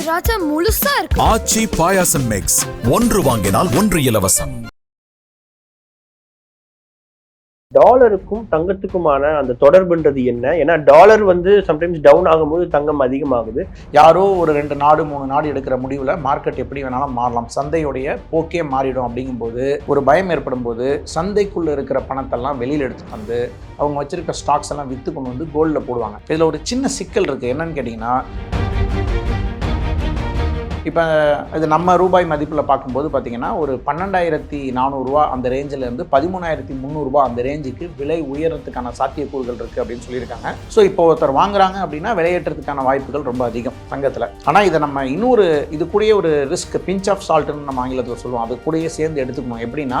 திராட்சை முழுசா இருக்கு. ஆச்சி பாயாசம் மிக்ஸ் ஒன்று வாங்கினால் ஒன்று இலவசம். டாலருக்கும் தங்கத்துக்குமான அந்த தொடர்புன்றது என்ன? ஏன்னா டாலர் வந்து சம்டைம்ஸ் டவுன் ஆகும்போது தங்கம் அதிகமாகுது. யாரோ ஒரு ரெண்டு நாடு மூணு நாடு எடுக்கிற முடிவில் மார்க்கெட் எப்படி வேணாலும் மாறலாம். சந்தையுடைய போக்கே மாறிடும் அப்படிங்கும்போது ஒரு பயம் ஏற்படும் போது சந்தைக்குள்ளே இருக்கிற பணத்தெல்லாம் வெளியில் எடுத்துட்டு வந்து அவங்க வச்சிருக்க ஸ்டாக்ஸ் எல்லாம் விற்று கொண்டு வந்து கோல்டில் போடுவாங்க. இதில் ஒரு சின்ன சிக்கல் இருக்குது என்னன்னு கேட்டிங்கன்னா இப்போ இது நம்ம ரூபாய் மதிப்பில் பார்க்கும்போது பார்த்தீங்கன்னா ஒரு பன்னெண்டாயிரத்தி நானூறுரூவா அந்த ரேஞ்சிலேருந்து பதிமூணாயிரத்தி முந்நூறுரூவா அந்த ரேஞ்சுக்கு விலை உயர்றதுக்கான சாத்தியக்கூறுகள் இருக்குது அப்படின்னு சொல்லியிருக்காங்க. ஸோ இப்போ ஒருத்தர் வாங்குறாங்க அப்படின்னா விலையேற்றத்துக்கான வாய்ப்புகள் ரொம்ப அதிகம் தங்கத்தில். ஆனால் இதை நம்ம இன்னொரு இது கூடயே ஒரு ரிஸ்க் பிஞ்ச் ஆஃப் சால்ட்டுன்னு நம்ம ஆங்கிலத்தில் சொல்லுவோம். அது கூடயே சேர்ந்து எடுத்துக்கணும். எப்படின்னா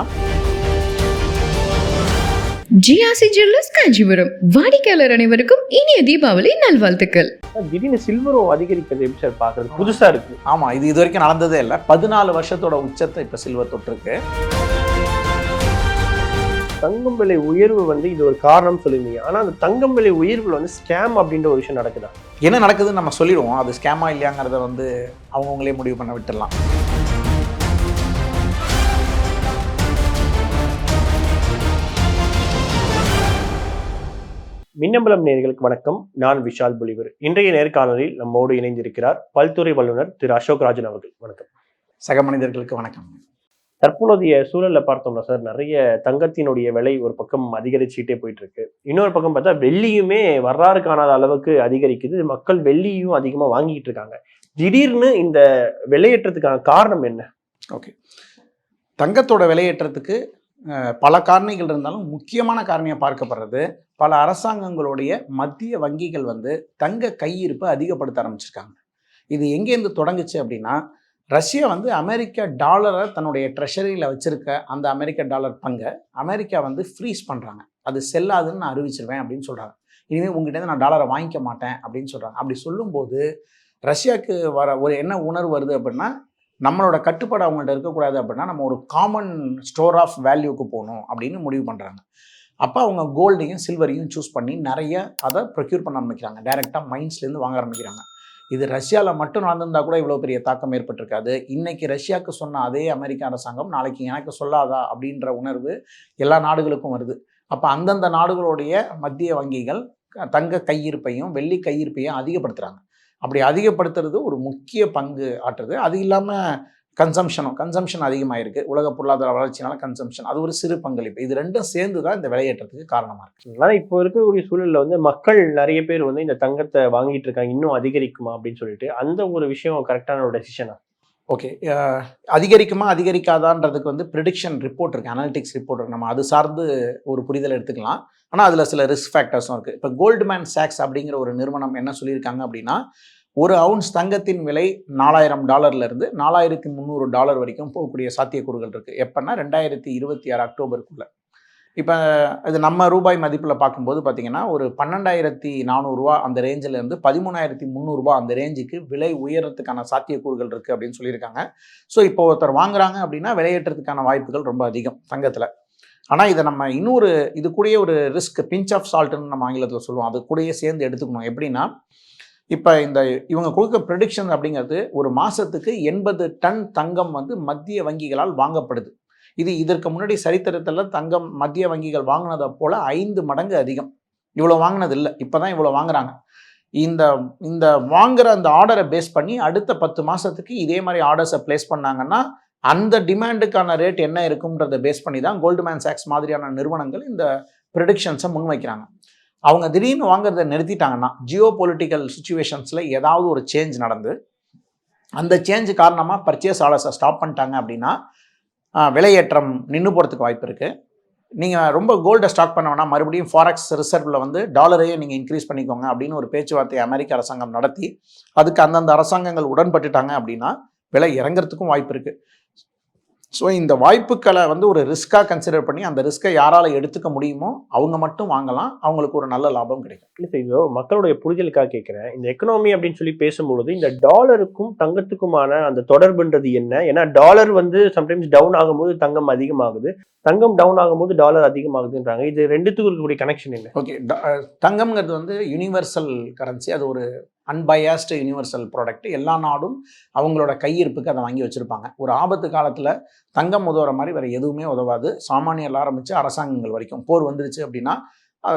ஜிஆர்சி ஜுவல்லர்ஸ் காஞ்சிபுரம் வாடிக்கையாளர் அனைவருக்கும் இனிய தீபாவளி நல்வாழ்த்துக்கள். திடீர்னு சில்வரும் அதிகரிக்கிறது எப்படி சார் பாக்குறது புதுசா இருக்கு. ஆமாம் இது இது வரைக்கும் நடந்ததே இல்லை. பதினாலு வருஷத்தோட உச்சத்தை இப்போ சில்வர் தொட்டிருக்கு. தங்கம் விலை உயர்வு வந்து இது ஒரு காரணம் சொல்லியிருந்தீங்க. ஆனா அந்த தங்கம் விலை உயர்வுல வந்து ஸ்கேம் அப்படின்ற ஒரு விஷயம் நடக்குதா? என்ன நடக்குதுன்னு நம்ம சொல்லிடுவோம். அது ஸ்கேமா இல்லையாங்கிறத வந்து அவங்கவுங்களே முடிவு பண்ண விட்டுடலாம். மின்னம்பலம் நேர்களுக்கு வணக்கம். நான் விஷால் புலிவர். இன்றைய நேர்காணலில் நம்மோடு இணைந்திருக்கிறார் பல்துறை வல்லுநர் திரு அசோக் ராஜன் அவர்கள். வணக்கம். சக மனிதர்களுக்கு வணக்கம். தற்போதைய சூழல்ல பார்த்தோம்னா சார் நிறைய தங்கத்தினுடைய விலை ஒரு பக்கம் அதிகரிச்சுக்கிட்டே போயிட்டு இருக்கு இன்னொரு பக்கம் பார்த்தா வெள்ளியுமே வரலாறு காணாத அளவுக்கு அதிகரிக்குது. மக்கள் வெள்ளியும் அதிகமா வாங்கிட்டு இருக்காங்க. திடீர்னு இந்த விலையேற்றத்துக்கான காரணம் என்ன? ஓகே. தங்கத்தோட விலையேற்றத்துக்கு பல காரணிகள் இருந்தாலும் முக்கியமான காரணியாக பார்க்கப்படுறது பல அரசாங்கங்களுடைய மத்திய வங்கிகள் வந்து தங்க கையிருப்பை அதிகப்படுத்த ஆரம்பிச்சிருக்காங்க. இது எங்கேருந்து தொடங்குச்சு அப்படின்னா ரஷ்யா வந்து அமெரிக்க டாலரை தன்னுடைய ட்ரெஷரியில் வச்சிருக்க அந்த அமெரிக்க டாலர் பங்கை அமெரிக்கா வந்து ஃப்ரீஸ் பண்ணுறாங்க அது செல்லாதுன்னு நான் அறிவிச்சிருவேன் அப்படின்னு சொல்கிறாங்க இனிமேல் உங்ககிட்ட நான் டாலரை வாங்கிக்க மாட்டேன் அப்படின்னு சொல்கிறாங்க அப்படி சொல்லும்போது ரஷ்யாவுக்கு வர ஒரு என்ன உணர்வு வருது அப்படின்னா நம்மளோட கட்டுப்பாடு அவங்கள்ட்ட இருக்கக்கூடாது அப்படின்னா நம்ம ஒரு காமன் ஸ்டோர் ஆஃப் வேல்யூக்கு போகணும் அப்படின்னு முடிவு பண்ணுறாங்க அப்போ அவங்க கோல்டையும் சில்வரையும் சூஸ் பண்ணி நிறைய அதை ப்ரொக்யூர் பண்ண ஆரம்பிக்கிறாங்க. டைரெக்டாக மைன்ஸ்லேருந்து வாங்க ஆரம்பிக்கிறாங்க. இது ரஷ்யாவில் மட்டும் நடந்திருந்தால் கூட இவ்வளோ பெரிய தாக்கம் ஏற்பட்டிருக்காது. இன்றைக்கி ரஷ்யாவுக்கு சொன்ன அதே அமெரிக்க அரசாங்கம் நாளைக்கு எனக்கு சொல்லாதா அப்படின்ற உணர்வு எல்லா நாடுகளுக்கும் வருது. அப்போ அந்தந்த நாடுகளுடைய மத்திய வங்கிகள் தங்க கையிருப்பையும் வெள்ளி கையிருப்பையும் அதிகப்படுத்துகிறாங்க அப்படி அதிகப்படுத்துறது ஒரு முக்கிய பங்கு ஆற்றுது. அது இல்லாமல் கன்சம்ஷனும் கன்சம்ஷன் அதிகமாகிருக்கு உலக பொருளாதார வளர்ச்சினால கன்சம்ஷன் அது ஒரு சிறு பங்களிப்பு. இது ரெண்டும் சேர்ந்து தான் இந்த விலையேற்றத்துக்கு காரணமாக இருக்குது அதனால் இப்போ இருக்கக்கூடிய சூழலில் வந்து மக்கள் நிறைய பேர் வந்து இந்த தங்கத்தை வாங்கிட்டு இருக்காங்க. இன்னும் அதிகரிக்குமா அப்படின்னு சொல்லிட்டு அந்த ஒரு விஷயம் கரெக்டான ஒரு டெசிஷனா ஓகே uh, அதிகரிக்குமா அதிகரிக்காதான்றதுக்கு வந்து ப்ரிடிக்ஷன் ரிப்போர்ட் இருக்குது அனாலிட்டிக்ஸ் ரிப்போர்ட் இருக்குது நம்ம அது சார்ந்து ஒரு புரிதல் எடுத்துக்கலாம். ஆனால் அதில் சில ரிஸ்க் ஃபேக்டர்ஸும் இருக்குது இப்போ கோல்ட்மேன் சாக்ஸ் அப்படிங்கிற ஒரு நிறுவனம் என்ன சொல்லியிருக்காங்க அப்படின்னா ஒரு அவுன்ஸ் தங்கத்தின் விலை நாலாயிரம் டாலர்லேருந்து நாலாயிரத்தி முந்நூறு டாலர் வரைக்கும் போகக்கூடிய சாத்தியக்கூறுகள் இருக்குது எப்போன்னா ரெண்டாயிரத்தி இருபத்தி ஆறு அக்டோபருக்குள்ளே. இப்போ இது நம்ம ரூபாய் மதிப்பில் பார்க்கும்போது பார்த்தீங்கன்னா ஒரு பன்னெண்டாயிரத்தி நானூறுரூவா அந்த ரேஞ்சிலேருந்து பதிமூணாயிரத்தி முந்நூறுரூவா அந்த ரேஞ்சுக்கு விலை உயர்றதுக்கான சாத்தியக்கூறுகள் இருக்குது அப்படின்னு சொல்லியிருக்காங்க. ஸோ இப்போ ஒருத்தர் வாங்குறாங்க அப்படின்னா விலையேற்றத்துக்கான வாய்ப்புகள் ரொம்ப அதிகம் தங்கத்தில் ஆனால் இதை நம்ம இன்னொரு இது கூடயே ஒரு ரிஸ்க் பிஞ்ச் ஆஃப் சால்ட்டுன்னு நம்ம ஆங்கிலத்தில் சொல்லுவோம். அது கூடயே சேர்ந்து எடுத்துக்கணும். எப்படின்னா இப்போ இந்த இவங்க கொடுக்க ப்ரெடிக்ஷன் அப்படிங்கிறது ஒரு மாதத்துக்கு எண்பது டன் தங்கம் வந்து மத்திய வங்கிகளால் வாங்கப்படுது. இது இதற்கு முன்னாடி சரித்திரத்தில் தங்கம் மத்திய வங்கிகள் வாங்கினதை போல ஐந்து மடங்கு அதிகம். இவ்வளோ வாங்கினது இல்லை இப்போ தான் இவ்வளோ வாங்குறாங்க. இந்த இந்த வாங்குற அந்த ஆர்டரை பேஸ் பண்ணி அடுத்த பத்து மாதத்துக்கு இதே மாதிரி ஆர்டர்ஸை ப்ளேஸ் பண்ணாங்கன்னா அந்த டிமாண்டுக்கான ரேட் என்ன இருக்கும்ன்றத பேஸ் பண்ணி தான் கோல்டுமேன் சாக்ஸ் மாதிரியான நிறுவனங்கள் இந்த ப்ரெடிக்ஷன்ஸை முன்வைக்கிறாங்க. அவங்க திடீர்னு வாங்குறத நிறுத்திட்டாங்கன்னா ஜியோ பொலிட்டிக்கல் சுச்சுவேஷன்ஸில் ஏதாவது ஒரு சேஞ்ச் நடந்து அந்த சேஞ்ச் காரணமாக பர்ச்சேஸ் ஆர்டர்ஸை ஸ்டாப் பண்ணிட்டாங்க அப்படின்னா விலையேற்றம் நின்று போகிறதுக்கு வாய்ப்பு இருக்குது நீங்கள் ரொம்ப கோல்டை ஸ்டாக் பண்ண மறுபடியும் ஃபாரெக்ஸ் ரிசர்வில் வந்து டாலரையே நீங்கள் இன்க்ரீஸ் பண்ணிக்கோங்க அப்படின்னு ஒரு பேச்சுவார்த்தையை அமெரிக்க அரசாங்கம் நடத்தி அதுக்கு அந்தந்த அரசாங்கங்கள் உடன்பட்டுட்டாங்க அப்படின்னா விலை இறங்குறதுக்கும் வாய்ப்பு இருக்குது ஸோ இந்த வாய்ப்புகளை வந்து ஒரு ரிஸ்க்காக கன்சிடர் பண்ணி அந்த ரிஸ்க்கை யாரால் எடுத்துக்க முடியுமோ அவங்க மட்டும் வாங்கலாம். அவங்களுக்கு ஒரு நல்ல லாபம் கிடைக்கும். இல்ல சார் இதோ மக்களுடைய புரிதலுக்காக கேட்கிறேன் இந்த எக்கனாமி அப்படின்னு சொல்லி பேசும்பொழுது இந்த டாலருக்கும் தங்கத்துக்குமான அந்த தொடர்புன்றது என்ன? ஏன்னா டாலர் வந்து சம்டைம்ஸ் டவுன் ஆகும்போது தங்கம் அதிகமாகுது. தங்கம் டவுன் ஆகும்போது டாலர் அதிகமாகுதுன்றாங்க. இது ரெண்டுத்துக்கும் இருக்கக்கூடிய கனெக்ஷன் என்ன? ஓகே தங்கம்ங்கிறது வந்து யுனிவர்சல் கரன்சி அது ஒரு அன்பயாஸ்டு யூனிவர்சல் ப்ராடக்ட் எல்லா நாடும் அவங்களோட கையிருப்புக்கு அதை வாங்கி வச்சுருப்பாங்க. ஒரு ஆபத்து காலத்தில் தங்கம் உதவுற மாதிரி வேறு எதுவுமே உதவாது. சாமானியர்கள் ஆரம்பித்து அரசாங்கங்கள் வரைக்கும் போர் வந்துருச்சு அப்படின்னா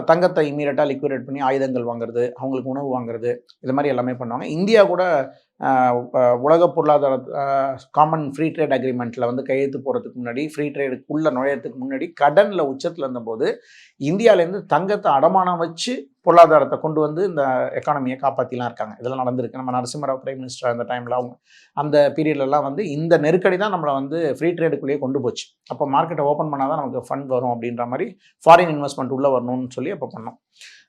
தங்கத்தை இம்மீடியட்டாக லிக்விடேட் பண்ணி ஆயுதங்கள் வாங்குறது அவங்களுக்கு உணவு வாங்குறது இது மாதிரி எல்லாமே பண்ணுவாங்க. இந்தியா கூட உலக பொருளாதார காமன் ஃப்ரீ ட்ரேட் அக்ரிமெண்ட்டில் வந்து கையெழுத்து போகிறதுக்கு முன்னாடி ஃப்ரீ ட்ரேடுக்குள்ளே நுழையிறதுக்கு முன்னாடி கடனில் உச்சத்தில் இருந்தபோது இந்தியாவிலேருந்து தங்கத்தை அடமானம் வச்சு பொருளாதாரத்தை கொண்டு வந்து இந்த எக்கானமியை காப்பாற்றிலாம் இருக்காங்க. இதெல்லாம் நடந்திருக்கு. நம்ம நரசிம்மராவ் பிரைம் மினிஸ்டர் அந்த டைமில் அவங்க அந்த பீரியட்லலாம் வந்து இந்த நெருக்கடி தான் நம்மளை வந்து ஃப்ரீ ட்ரேடுக்குள்ளேயே கொண்டு போச்சு. அப்போ மார்க்கெட்டை ஓப்பன் பண்ணால் தான் நமக்கு ஃபண்ட் வரும் அப்படின்ற மாதிரி ஃபாரின் இன்வெஸ்ட்மெண்ட் உள்ளே வரணும்னு சொல்லி அப்போ பண்ணோம்.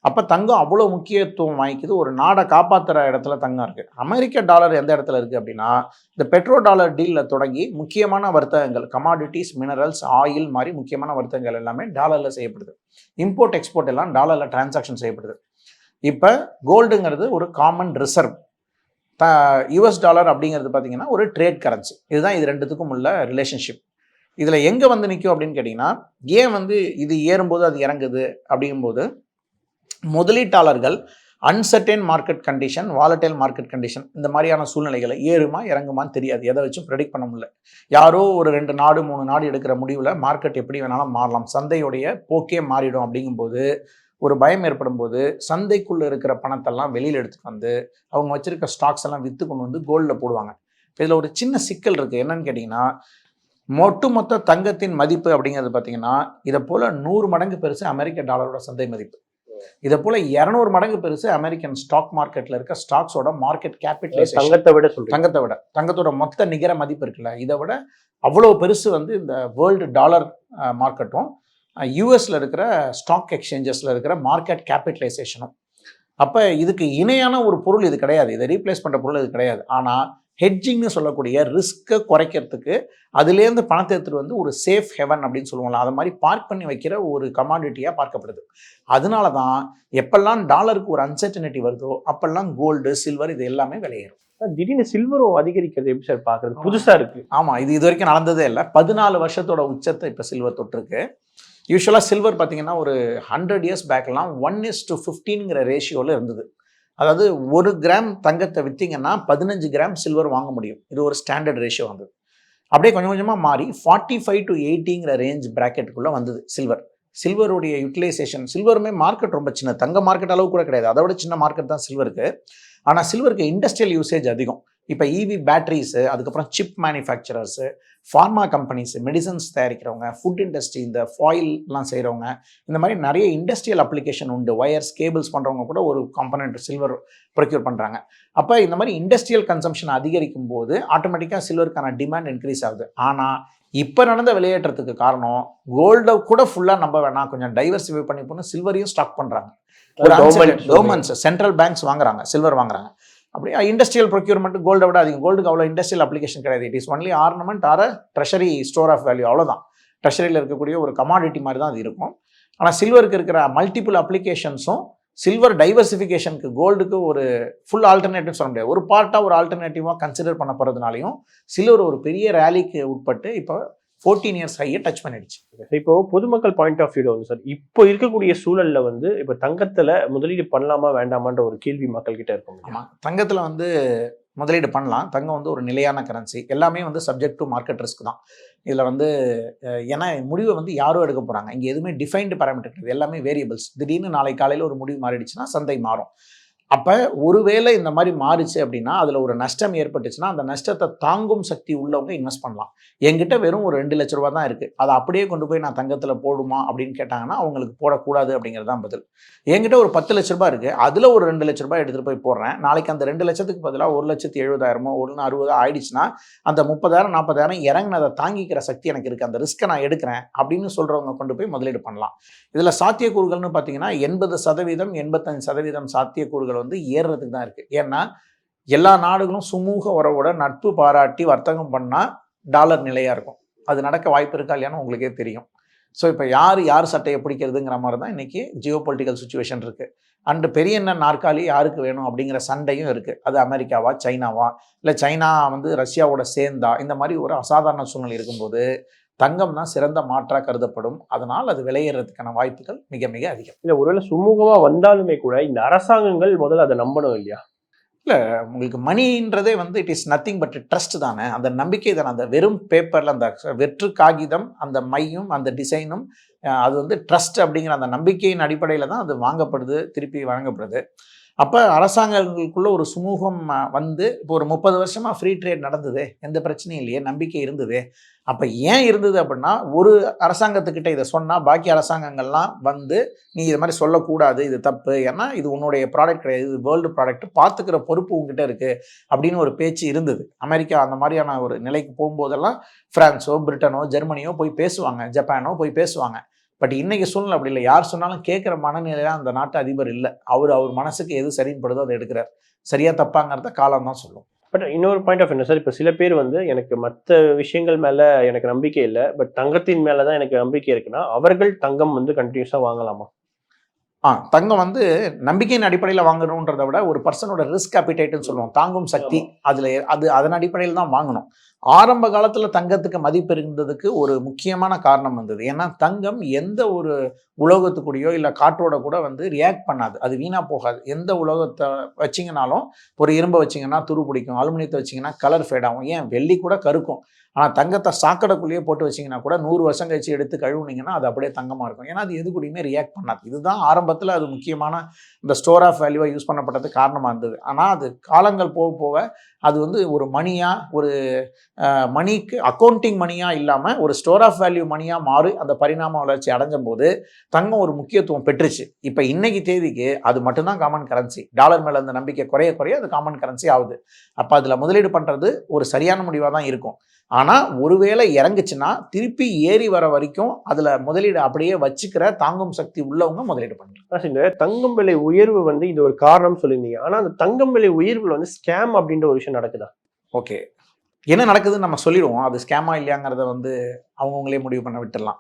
அப்போ தங்கம் அவ்வளோ முக்கியத்துவம் வாங்கிக்குது ஒரு நாடை காப்பாற்றுற இடத்துல தங்கம் இருக்குது அமெரிக்க டாலர் எந்த இடத்துல இருக்குது அப்படின்னா இந்த பெட்ரோ டாலர் டீலில் தொடங்கி முக்கியமான வர்த்தகங்கள் கமாடிட்டிஸ் மினரல்ஸ் ஆயில் மாதிரி முக்கியமான வர்த்தகங்கள் எல்லாமே டாலரில் செய்யப்படுது. இம்போர்ட் எக்ஸ்போர்ட் எல்லாம் டாலரில் டிரான்சாக்ஷன் செய்யப்படுது. இப்போ கோல்டுங்கிறது ஒரு common reserve the US dollar அப்படிங்கிறது பார்த்தீங்கன்னா ஒரு ட்ரேட் கரன்சி இதுதான் இது ரெண்டுத்துக்கும் உள்ள ரிலேஷன்ஷிப் இதில் எங்கே வந்து நிற்கும் அப்படின்னு கேட்டிங்கன்னா ஏன் வந்து இது ஏறும்போது அது இறங்குது அப்படிங்கும்போது முதலீட்டாளர்கள் uncertain market condition volatile market condition இந்த மாதிரியான சூழ்நிலைகளை ஏறுமா இறங்குமான்னு தெரியாது. எதை வச்சும் ப்ரெடிக்ட் பண்ண முடியல. யாரோ ஒரு ரெண்டு நாடு மூணு நாடு எடுக்கிற முடிவில் மார்க்கெட் எப்படி வேணாலும் மாறலாம். சந்தையுடைய போக்கே மாறிடும் அப்படிங்கும்போது ஒரு பயம் ஏற்படும் போது சந்தைக்குள்ளே இருக்கிற பணத்தெல்லாம் வெளியில் எடுத்துகிட்டு வந்து அவங்க வச்சுருக்க ஸ்டாக்ஸ் எல்லாம் விற்று கொண்டு வந்து கோல்டில் போடுவாங்க. இதில் ஒரு சின்ன சிக்கல் இருக்குது என்னன்னு கேட்டிங்கன்னா ஒட்டுமொத்த தங்கத்தின் மதிப்பு அப்படிங்கிறது பார்த்தீங்கன்னா இதை போல் நூறு மடங்கு பெருசு அமெரிக்க டாலரோட சந்தை மதிப்பு. இதை போல் இரநூறு மடங்கு பெருசு அமெரிக்கன் ஸ்டாக் மார்க்கெட்டில் இருக்க ஸ்டாக்ஸோட மார்க்கெட் கேபிட்டலைசேஷன் தங்கத்தை விட தங்கத்தை விட. தங்கத்தோட மொத்த நிகர மதிப்பு இருக்குல்ல இதை விட அவ்வளோ பெருசு வந்து இந்த வேர்ல்டு டாலர் மார்க்கெட்டும் யூஎஸில் இருக்கிற ஸ்டாக் எக்ஸ்சேஞ்சஸில் இருக்கிற மார்க்கெட் கேபிட்டலைசேஷனும் அப்போ இதுக்கு இணையான ஒரு பொருள் இது கிடையாது. இதை ரீப்ளேஸ் பண்ணுற பொருள் இது கிடையாது. ஆனால் ஹெட்ஜிங்னு சொல்லக்கூடிய ரிஸ்க்கை குறைக்கிறதுக்கு அதுலேருந்து பணத்தை எடுத்துகிட்டு வந்து ஒரு சேஃப் ஹெவன் அப்படின்னு சொல்லுவாங்களா அது மாதிரி பார்க் பண்ணி வைக்கிற ஒரு கமாடிட்டியாக பார்க்கப்படுது. அதனால தான் எப்பெல்லாம் டாலருக்கு ஒரு அன்சர்டனிட்டி வருதோ அப்பெல்லாம் கோல்டு சில்வர் இது எல்லாமே ஆனா திடீர்னு சில்வரும் அதிகரிக்கிறது எப்படி சார் பாக்குறது புதுசா இருக்கு. ஆமாம் இது இது வரைக்கும் நடந்ததே இல்லை. பதினாலு வருஷத்தோட உச்சத்தை இப்போ சில்வர் தொட்டிருக்கு. யூஸ்வலாக சில்வர் பார்த்தீங்கன்னா ஒரு ஹண்ட்ரட் இயர்ஸ் பேக்லாம் ஒன் இஸ் டு ஃபிஃப்டீனுங்கிற ரேஷியோவில் இருந்தது. அதாவது ஒரு கிராம் தங்கத்தை விற்றீங்கன்னா பதினஞ்சு கிராம் சில்வர் வாங்க முடியும். இது ஒரு ஸ்டாண்டர்ட் ரேஷியோ வந்தது. அப்படியே கொஞ்சம் கொஞ்சமாக மாறி ஃபார்ட்டி ஃபைவ் டு எயிட்டிங்கிற ரேஞ்ச் ப்ராக்கெட்டுக்குள்ளே வந்தது சில்வர் சில்வருடைய யூட்டிலைசேஷன் சில்வருமே மார்க்கெட் ரொம்ப சின்ன தங்க மார்க்கெட் அளவு கூட கிடையாது. அதை விட சின்ன மார்க்கெட் தான் சில்வருக்கு ஆனால் சில்வருக்கு இண்டஸ்ட்ரியல் யூசேஜ் அதிகம். இப்போ இவி பேட்டரிஸு அதுக்கப்புறம் chip manufacturers pharma companies medicines தயாரிக்கிறவங்க food industry இந்த ஃபாயில்லாம் செய்கிறவங்க இந்த மாதிரி நிறைய இண்டஸ்ட்ரியல் அப்ளிகேஷன் உண்டு. ஒயர்ஸ் கேபிள்ஸ் பண்ணுறவங்க கூட ஒரு காம்பனண்ட் சில்வர் ப்ரொக்யூர் பண்ணுறாங்க அப்போ இந்த மாதிரி இண்டஸ்ட்ரியல் கன்சம்ஷன் அதிகரிக்கும் போது ஆட்டோமேட்டிக்காக சில்வருக்கான டிமாண்ட் இன்க்ரீஸ் ஆகுது. ஆனால் இப்போ நடந்த விலையேற்றத்துக்கு காரணம் கோல்டை கூட ஃபுல்லாக நம்ப வேணாம். கொஞ்சம் டைவர்சிஃபை பண்ணி போன்னு சில்வரையும் ஸ்டாக் பண்ணுறாங்க ஒரு Government கவர்மெண்ட்ஸ் சென்ட்ரல் பேங்க்ஸ் வாங்குறாங்க சில்வர் வாங்குறாங்க. அப்படியே இண்டஸ்ட்ரியல் ப்ரொக்யூர்மெண்ட் கோல்டை விட அதிகம். கோல்டுக்கு அவ்வளோ இண்டஸ்ட்ரியல் அப்ளிகேஷன் கிடையாது. It is only ornament or treasury store of value அவ்வளோதான். ட்ரெஷரியில் இருக்கக்கூடிய ஒரு கமாடிட்டி மாதிரி தான் அது இருக்கும். ஆனால் சில்வருக்கு இருக்கிற மல்டிபிள் அப்ளிகேஷன்ஸும் சில்வர் டைவர்சிஃபிகேஷனுக்கு கோல்டுக்கு ஒரு ஃபுல் ஆல்டர்னேட்டிவ் சொல்ல முடியாது. ஒரு பார்ட்டாக ஒரு ஆல்டர்னேட்டிவாக கன்சிடர் பண்ண போகிறதுனாலையும் சில்வர் ஒரு பெரிய ரேலிக்கு உட்பட்டு இப்போ ஃபோர்டீன் இயர்ஸ் ஹையை டச் பண்ணிடுச்சு. இப்போ பொதுமக்கள் பாயிண்ட் ஆஃப் வியூல வந்து சார் இப்போ இருக்கக்கூடிய சூழல்ல வந்து இப்போ தங்கத்துல முதலீடு பண்ணலாமா வேண்டாமான்ற ஒரு கேள்வி மக்கள் கிட்ட இருக்கும் ஆமாம் தங்கத்தில் வந்து முதலீடு பண்ணலாம். தங்கம் வந்து ஒரு நிலையான கரன்சி எல்லாமே வந்து சப்ஜெக்ட் டு மார்க்கெட் ரிஸ்க் தான். இதில் வந்து ஏன்னா முடிவை வந்து யாரோ எடுக்க போகிறாங்க இங்கே எதுவுமே டிஃபைன்டு பேராமீட்டர் கிடையாது. எல்லாமே வேரியபிள்ஸ் திடீர்னு நாளை காலையில் ஒரு முடிவு மாறிடுச்சுன்னா சந்தை மாறும். அப்போ ஒருவேளை இந்த மாதிரி மாறிச்சு அப்படின்னா அதில் ஒரு நஷ்டம் ஏற்பட்டுச்சுன்னா அந்த நஷ்டத்தை தாங்கும் சக்தி உள்ளவங்க இன்வெஸ்ட் பண்ணலாம். என்கிட்ட வெறும் ஒரு ரெண்டு லட்ச ரூபா தான் இருக்குது அதை அப்படியே கொண்டு போய் நான் தங்கத்தில் போடுமா அப்படின்னு கேட்டாங்கன்னா அவங்களுக்கு போடக்கூடாது அப்படிங்கிறது தான் பதில். என்கிட்ட ஒரு பத்து லட்ச ரூபா இருக்குது அதில் ஒரு ரெண்டு லட்ச ரூபாய் எடுத்துகிட்டு போய் போடுறேன். நாளைக்கு அந்த ரெண்டு லட்சத்துக்கு பதிலாக ஒரு லட்சத்து எழுபதாயிரமோ ஒன்று அறுபதோ ஆயிடுச்சுன்னா அந்த முப்பதாயிரம் நாற்பதாயிரம் இறங்கினதை தாங்கிக்கிற சக்தி எனக்கு இருக்குது அந்த ரிஸ்க்கை நான் எடுக்கிறேன் அப்படின்னு சொல்கிறவங்க கொண்டு போய் முதலீடு பண்ணலாம். இதில் சாத்தியக்கூறுகள்னு பார்த்தீங்கன்னா எண்பது சதவீதம் எண்பத்தஞ்சு சதவீதம் சாத்தியக்கூறுகள் வந்து ஏறுறதுக்கு தான் இருக்குது ஏன்னா எல்லா நாடுகளும் சுமூக உறவோட நட்பு பாராட்டி வர்த்தகம் பண்ணால் டாலர் நிலையாக இருக்கும். அது நடக்க வாய்ப்பு இருக்கா இல்லையான்னு உங்களுக்கே தெரியும். ஸோ இப்போ யார் யார் சட்டையை பிடிக்கிறதுங்கிற மாதிரி தான் இன்றைக்கி ஜியோ பொலிட்டிக்கல் சுச்சுவேஷன் இருக்குது அண்டு பெரிய என்ன நாற்காலி யாருக்கு வேணும் அப்படிங்கிற சண்டையும் இருக்குது அது அமெரிக்காவா சைனாவா? இல்லை சைனா வந்து ரஷ்யாவோட சேர்ந்தா இந்த மாதிரி ஒரு அசாதாரண சூழ்நிலை இருக்கும்போது தங்கம் தான் சிறந்த மாற்றாக கருதப்படும். அதனால் அது விலையேறதுக்கான வாய்ப்புகள் மிக மிக அதிகம். இல்ல ஒருவேளை சுமூகமா வந்தாலுமே கூட இந்த அரசாங்கங்கள் முதல்ல அதை நம்பணும் இல்லையா? இல்லை உங்களுக்கு மணின்றதே வந்து it is nothing but trust தானே. அந்த நம்பிக்கை தானே. அந்த வெறும் பேப்பரில் அந்த வெற்று காகிதம் அந்த மையும் அந்த டிசைனும் அது வந்து ட்ரஸ்ட் அப்படிங்கிற அந்த நம்பிக்கையின் அடிப்படையில் தான் அது வாங்கப்படுது திருப்பி வழங்கப்படுது. அப்போ அரசாங்கங்களுக்குள்ள ஒரு சுமூகம் வந்து இப்போ ஒரு முப்பது வருஷமாக ஃப்ரீ ட்ரேட் நடந்தது எந்த பிரச்சனையும் இல்லையே நம்பிக்கை இருந்தது. அப்போ ஏன் இருந்தது அப்படின்னா ஒரு அரசாங்கத்துக்கிட்ட இதை சொன்னால் பாக்கி அரசாங்கங்கள்லாம் வந்து நீ இது மாதிரி சொல்லக்கூடாது இது தப்பு. ஏன்னா இது உன்னுடைய ப்ராடக்ட் கிடையாது. இது வேர்ல்டு ப்ராடக்ட் பார்த்துக்கிற பொறுப்பு உங்ககிட்ட இருக்குது அப்படின்னு ஒரு பேச்சு இருந்தது. அமெரிக்கா அந்த மாதிரியான ஒரு நிலைக்கு போகும்போதெல்லாம் ஃப்ரான்ஸோ பிரிட்டனோ ஜெர்மனியோ போய் பேசுவாங்க ஜப்பானோ போய் பேசுவாங்க. பட் இன்னைக்கு சூழ்நிலை அப்படி இல்லை. யார் சொன்னாலும் கேட்குற மனநிலையில அந்த நாட்டு அதிபர் இல்லை. அவர் அவர் மனசுக்கு எது சரின்னு படுதோ அதை எடுக்கிறார். சரியா தப்பாங்கிறத காலம் தான் சொல்லும். பட் இன்னொரு பாயிண்ட் ஆஃப் என்ன சார் இப்போ சில பேர் வந்து எனக்கு மற்ற விஷயங்கள் மேல எனக்கு நம்பிக்கை இல்லை. பட் தங்கத்தின் மேல தான் எனக்கு நம்பிக்கை இருக்குன்னா அவர்கள் தங்கம் வந்து கண்டினியூஸா வாங்கலாமா? ஆ தங்கம் வந்து நம்பிக்கையின் அடிப்படையில் வாங்கணுன்றதை விட ஒரு பர்சனோட ரிஸ்க் அப்பிடைட்னு சொல்லுவோம். தாங்கும் சக்தி அதில் அது அதன் அடிப்படையில் தான் வாங்கணும். ஆரம்ப காலத்தில் தங்கத்துக்கு மதிப்பு இருந்ததுக்கு ஒரு முக்கியமான காரணம் வந்தது. ஏன்னா தங்கம் எந்த ஒரு உலோகத்துக்கூடயோ இல்லை காற்றோட கூட வந்து ரியாக்ட் பண்ணாது. அது வீணாக போகாது. எந்த உலோகத்தை வச்சிங்கனாலும் ஒரு இரும்பை வச்சிங்கன்னா துரு பிடிக்கும். அலுமினியத்தை வச்சிங்கன்னா கலர் ஃபேட் ஆகும். ஏன்? வெள்ளி கூட கருக்கும். ஆனால் தங்கத்தை சாக்கடைக்குள்ளேயே போட்டு வச்சிங்கன்னா கூட நூறு வருஷம் கழிச்சு எடுத்து கழுவுனீங்கன்னா அது அப்படியே தங்கமாக இருக்கும். ஏன்னா அது எது கூடயுமே ரியாக்ட் பண்ணாது. இதுதான் ஆரம்பத்தில் அது முக்கியமான இந்த ஸ்டோர் ஆஃப் வேல்யூவாக யூஸ் பண்ணப்பட்டது காரணமாக இருந்தது. ஆனால் அது காலங்கள் போக போக அது வந்து ஒரு மணியாக ஒரு மணிக்கு அக்கௌண்டிங் மணியாக இல்லாமல் ஒரு ஸ்டோர் ஆஃப் வேல்யூ மணியாக மாறி அந்த பரிணாம வளர்ச்சி அடைஞ்ச போது தங்கம் ஒரு முக்கியத்துவம் பெற்றுச்சு. இப்போ இன்னைக்கு தேதிக்கு அது மட்டும்தான் காமன் கரன்சி டாலர் மேலே அந்த நம்பிக்கை குறைய குறைய அது காமன் கரன்சி ஆகுது. அப்போ அதில் முதலீடு பண்ணுறது ஒரு சரியான முடிவாக தான் இருக்கும். ஆனால் ஒருவேளை இறங்குச்சுன்னா திருப்பி ஏறி வர வரைக்கும் அதில் முதலீடு அப்படியே வச்சுக்கிற தாங்கும் சக்தி உள்ளவங்க முதலீடு பண்ணலாம். இந்த தங்கம் விலை உயர்வு வந்து இது ஒரு காரணம் சொல்லியிருந்தீங்க. ஆனா அந்த தங்கம் விலை உயர்வுல வந்து ஸ்கேம் அப்படின்ற ஒரு விஷயம் நடக்குதா? ஓகே. என்ன நடக்குதுன்னு நம்ம சொல்லிடுவோம். அது ஸ்கேமா இல்லையாங்கிறத வந்து அவங்கவுங்களே முடிவு பண்ண விட்டுடலாம்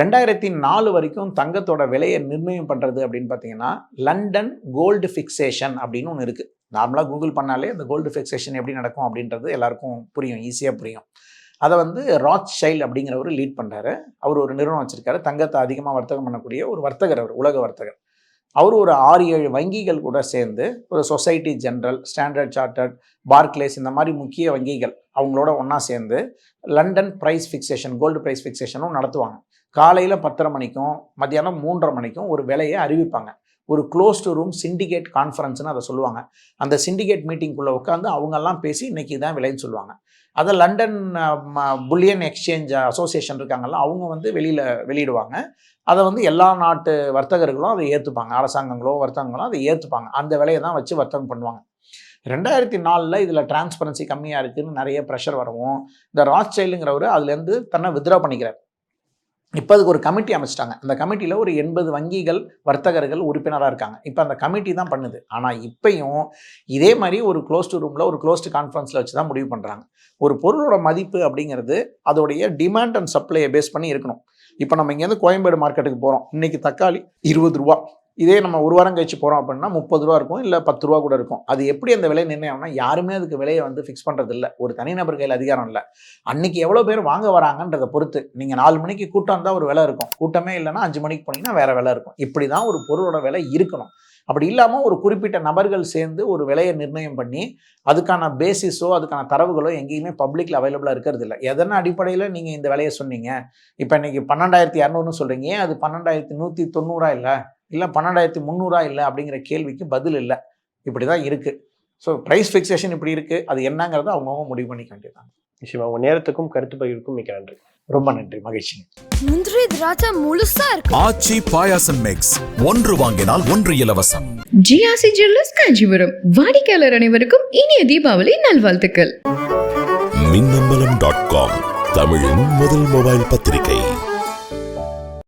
ரெண்டாயிரத்தி நாலு வரைக்கும் தங்கத்தோட விலையை நிர்ணயம் பண்ணுறது அப்படின்னு பார்த்தீங்கன்னா லண்டன் கோல்டு ஃபிக்சேஷன் அப்படின்னு ஒன்று இருக்குது நார்மலாக கூகுள் பண்ணாலே அந்த கோல்டு ஃபிக்சேஷன் எப்படி நடக்கும் அப்படின்றது எல்லாருக்கும் புரியும். ஈஸியாக புரியும். அதை வந்து ராச் ஷைல் அப்படிங்கிறவர் லீட் பண்ணுறாரு அவர் ஒரு நிறுவனம் வச்சுருக்காரு. தங்கத்தை அதிகமாக வர்த்தகம் பண்ணக்கூடிய ஒரு வர்த்தகர் அவர் உலக வர்த்தகர். அவர் ஒரு ஆறு ஏழு வங்கிகள் கூட சேர்ந்து ஒரு Societe Generale Standard Chartered Barclays இந்த மாதிரி முக்கிய வங்கிகள் அவங்களோட ஒன்றா சேர்ந்து London price fixation gold price ஃபிக்சேஷனும் நடத்துவாங்க. காலையில் பத்தரை மணிக்கும் மத்தியானம் மூன்றரை மணிக்கும் ஒரு விலையை அறிவிப்பாங்க. ஒரு க்ளோஸ்டு ரூம் சிண்டிகேட் கான்ஃபரன்ஸ்னு அதை சொல்லுவாங்க. அந்த சிண்டிகேட் மீட்டிங்குள்ளே உட்காந்து அவங்கெல்லாம் பேசி இன்னைக்கு தான் விலைன்னு சொல்லுவாங்க. அதை லண்டன் புல்லியன் எக்ஸ்சேஞ்ச் அசோசியேஷன் இருக்காங்கல்ல அவங்க வந்து வெளியில் வெளியிடுவாங்க. அதை வந்து எல்லா நாட்டு வர்த்தகர்களும் அதை ஏற்றுப்பாங்க அரசாங்கங்களோ வர்த்தகங்களோ அதை ஏற்றுப்பாங்க அந்த விலையை தான் வச்சு வர்த்தகம் பண்ணுவாங்க. ரெண்டாயிரத்தி நாலில் இதில் டிரான்ஸ்பரன்சி கம்மியாக இருக்குன்னு நிறைய ப்ரெஷர் வரவும் இந்த ராஸ் சைல்டுங்கிறவர் அதுலேருந்து தன்னை வித்ரா பண்ணிக்கிறார். இப்போ அதுக்கு ஒரு கமிட்டி அமைச்சிட்டாங்க. அந்த கமிட்டியில் ஒரு எண்பது வங்கிகள் வர்த்தகர்கள் உறுப்பினராக இருக்காங்க. இப்போ அந்த கமிட்டி தான் பண்ணுது. ஆனால் இப்பையும் இதே மாதிரி ஒரு க்ளோஸ்டு ரூமில் ஒரு க்ளோஸ்டு கான்ஃபரன்ஸில் வச்சு தான் முடிவு பண்ணுறாங்க ஒரு பொருளோட மதிப்பு அப்படிங்கிறது அதோடைய டிமாண்ட் அண்ட் சப்ளையை பேஸ் பண்ணி இருக்கணும். இப்போ நம்ம இங்கேருந்து கோயம்பேடு மார்க்கெட்டுக்கு போகிறோம் இன்னைக்கு தக்காளி இருபது ரூபா. இதே நம்ம ஒரு வாரம் கழிச்சு போகிறோம் அப்படின்னா முப்பது ரூபா இருக்கும் இல்லை பத்து ரூபா கூட இருக்கும். அது எப்படி அந்த விலை நிர்ணயம்னா யாருமே அதுக்கு விலையை வந்து ஃபிக்ஸ் பண்ணுறது இல்லை ஒரு தனிநபர் கையில் அதிகாரம் இல்லை. அன்னைக்கு எவ்வளோ பேர் வாங்க வராங்கன்றதை பொறுத்து நீங்கள் நாலு மணிக்கு கூட்டம் இருந்தால் ஒரு விலை இருக்கும். கூட்டமே இல்லைன்னா அஞ்சு மணிக்கு போனீங்கன்னா வேற விலை இருக்கும். இப்படி தான் ஒரு பொருளோட விலை இருக்கணும். அப்படி இல்லாமல் ஒரு குறிப்பிட்ட நபர்கள் சேர்ந்து ஒரு விலையை நிர்ணயம் பண்ணி அதுக்கான பேசிஸோ அதுக்கான தரவுகளோ எங்கேயுமே பப்ளிக்கில் அவைலபிளாக இருக்கிறது இல்லை எதன அடிப்படையில் நீங்கள் இந்த விலையை சொன்னீங்க? இப்போ இன்றைக்கி பன்னெண்டாயிரத்தி இரநூறுன்னு சொல்கிறீங்க அது பன்னெண்டாயிரத்தி நூற்றி தொண்ணூறா இல்லை? இல்லை பன்னெண்டாயிரத்தி முந்நூறா இல்லை அப்படிங்கிற கேள்விக்கு பதில் இல்லை. இப்படி தான் இருக்குது ஸோ ப்ரைஸ் ஃபிக்சேஷன் இப்படி இருக்குது அது என்னங்கிறத அவங்கவுங்க முடிவு பண்ணிக்க வேண்டியதுதான். நிச்சயமா உங்க நேரத்துக்கும் கருத்து பகிர்வுக்கும் மிக்க நன்றி. ரொம்ப நன்றி. மகிழ்ச்சிங்க. முந்திரி திராட்சை முழுசா இருக்கு. ஆச்சி பாயாசம் மிக்ஸ் ஒன்று வாங்கினால் ஒன்று இலவசம். GRC jewellers Kanchipuram. வாடிக்கையாளர் அனைவருக்கும் இனிய தீபாவளி நல்வாழ்த்துக்கள். மின்னம்பலம் டாட் காம் தமிழின் முதல் மொபைல் பத்திரிகை.